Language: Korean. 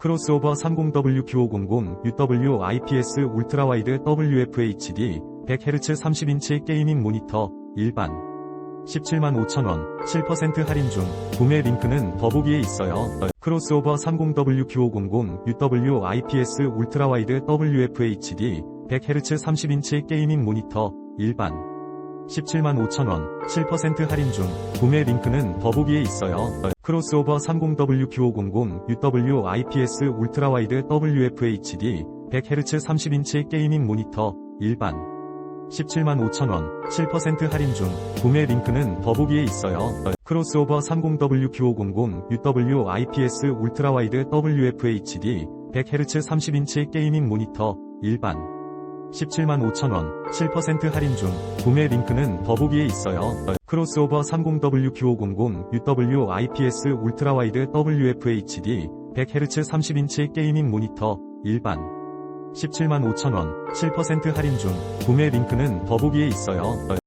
크로스오버 30W9500 UW IPS 울트라 와이드 WFHD 100Hz 30인치 게이밍 모니터 일반 17만 5천원 7% 할인 중 구매 링크는 더보기에 있어요. 크로스오버 30W9500 UW IPS 울트라 와이드 WFHD 100Hz 30인치 게이밍 모니터 일반 17만 5천원 7% 할인 중 구매 링크는 더보기에 있어요. 크로스오버 30W9500 UW IPS 울트라 와이드 WFHD 100Hz 30인치 게이밍 모니터 일반 17만 5천원 7% 할인 중 구매 링크는 더보기에 있어요. 크로스오버 30W9500 UW IPS 울트라 와이드 WFHD 100Hz 30인치 게이밍 모니터 일반 17만 5천원 7% 할인 중 구매 링크는 더보기에 있어요. 크로스오버 30W9500 UW IPS 울트라 와이드 WFHD 100Hz 30인치 게이밍 모니터 일반 17만 5천원 7% 할인 중 구매 링크는 더보기에 있어요.